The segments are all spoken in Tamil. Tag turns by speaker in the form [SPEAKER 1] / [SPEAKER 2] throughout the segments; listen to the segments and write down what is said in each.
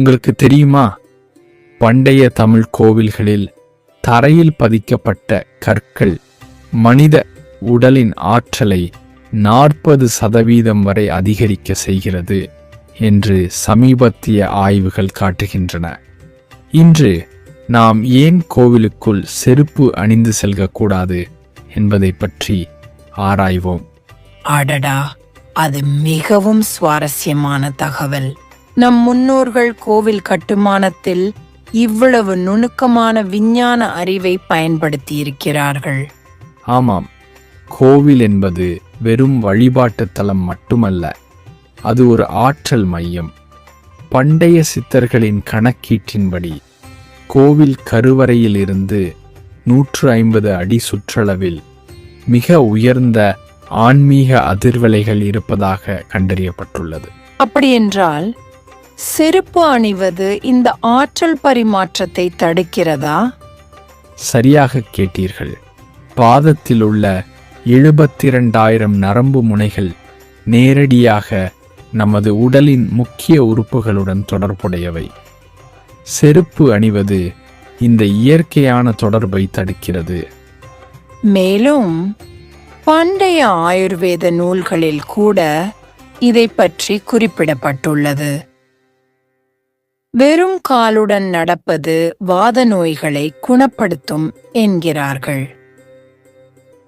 [SPEAKER 1] உங்களுக்கு தெரியுமா? பண்டைய தமிழ் கோவில்களில் தரையில் பதிக்கப்பட்ட கற்கள் மனித உடலின் ஆற்றலை நாற்பது சதவீதம் வரை அதிகரிக்க செய்கிறது என்று சமீபத்திய ஆய்வுகள் காட்டுகின்றன. இன்று நாம் ஏன் கோவிலுக்குள் செருப்பு அணிந்து செல்கக்கூடாது என்பதை பற்றி ஆராய்வோம்.
[SPEAKER 2] அடடா அது மிகவும் சுவாரஸ்யமான தகவல். நம் முன்னோர்கள் கோவில் கட்டுமானத்தில் இவ்வளவு நுணுக்கமான விஞ்ஞான அறிவை பயன்படுத்தி இருக்கிறார்கள்
[SPEAKER 1] ஆமாம் கோவில் என்பது வெறும் வழிபாட்டு தலம் மட்டுமல்ல அது ஒரு ஆற்றல் மையம். பண்டைய சித்தர்களின் கணக்கீட்டின்படி கோவில் கருவறையில் இருந்து நூற்று ஐம்பது அடி சுற்றளவில் மிக உயர்ந்த ஆன்மீக அதிர்வலைகள் இருப்பதாக கண்டறியப்பட்டுள்ளது.
[SPEAKER 2] அப்படியென்றால் செருப்பு அணிவது இந்த ஆற்றல் பரிமாற்றத்தை தடுக்கிறதா?
[SPEAKER 1] சரியாக கேட்டீர்கள். பாதத்தில் உள்ள எழுபத்திரண்டாயிரம் நரம்பு முனைகள் நேரடியாக நமது உடலின் முக்கிய உறுப்புகளுடன் தொடர்புடையவை. செருப்பு அணிவது இந்த இயற்கையான தொடர்பை தடுக்கிறது.
[SPEAKER 2] மேலும் பண்டைய ஆயுர்வேத நூல்களில் கூட இதை பற்றி குறிப்பிடப்பட்டுள்ளது. வெறும் காலுடன் நடப்பது வாத நோய்களை குணப்படுத்தும் என்கிறார்கள்.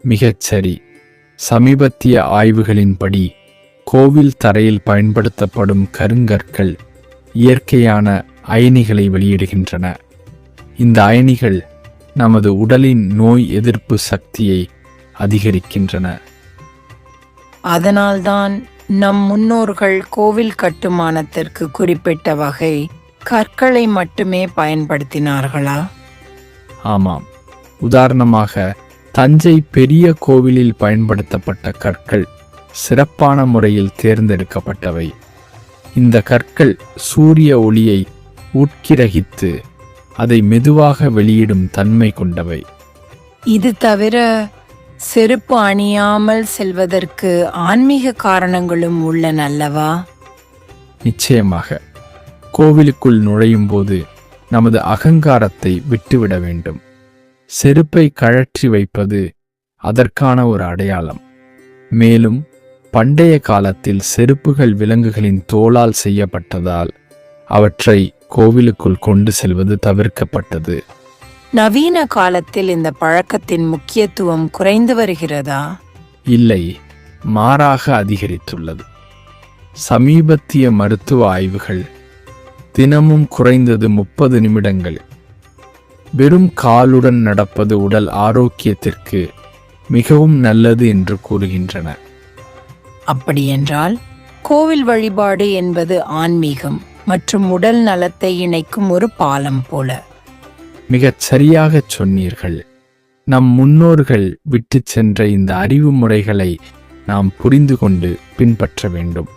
[SPEAKER 1] மிகச் சரி. சமீபத்திய ஆய்வுகளின்படி கோவில் தரையில் பயன்படுத்தப்படும் கருங்கற்கள் இயற்கையான அயனிகளை வெளியிடுகின்றன. இந்த அயனிகள் நமது உடலின் நோய் எதிர்ப்பு சக்தியை அதிகரிக்கின்றன.
[SPEAKER 2] அதனால்தான் நம் முன்னோர்கள் கோவில் கட்டுமானத்திற்கு குறிப்பிட்ட வகை கற்களை மட்டுமே பயன்படுத்தினார்களா?
[SPEAKER 1] ஆமாம். உதாரணமாக தஞ்சை பெரிய கோவிலில் பயன்படுத்தப்பட்ட கற்கள் சிறப்பான முறையில் தேர்ந்தெடுக்கப்பட்டவை. இந்த கற்கள் சூரிய ஒளியை உட்கிரகித்து அதை மெதுவாக வெளியிடும் தன்மை கொண்டவை.
[SPEAKER 2] இது தவிர செருப்பு அணியாமல் செல்வதற்கு ஆன்மீக காரணங்களும் உள்ளன அல்லவா
[SPEAKER 1] நிச்சயமாக. கோவிலுக்குள் நுழையும் போது நமது அகங்காரத்தை விட்டுவிட வேண்டும். செருப்பை கழற்றி வைப்பது அதற்கான ஒரு அடையாளம். மேலும் பண்டைய காலத்தில் செருப்புகள் விலங்குகளின் தோலால் செய்யப்பட்டதால் அவற்றை கோவிலுக்குள் கொண்டு செல்வது தவிர்க்கப்பட்டது.
[SPEAKER 2] நவீன காலத்தில் இந்த பழக்கத்தின் முக்கியத்துவம் குறைந்து வருகிறதா?
[SPEAKER 1] இல்லை மாறாக அதிகரித்துள்ளது. சமீபத்திய மருத்துவ ஆய்வுகள் தினமும் குறைந்தது முப்பது நிமிடங்கள். வெறும் காலுடன் நடப்பது உடல் ஆரோக்கியத்திற்கு மிகவும் நல்லது என்று கூறுகின்றன.
[SPEAKER 2] அப்படியென்றால் கோவில் வழிபாடு என்பது ஆன்மீகம் மற்றும் உடல் நலத்தை இணைக்கும் ஒரு பாலம் போல.
[SPEAKER 1] மிகச் சரியாகச் சொன்னீர்கள். நம் முன்னோர்கள் விட்டுச் சென்ற இந்த அறிவு முறைகளை நாம் புரிந்து கொண்டு பின்பற்ற வேண்டும்.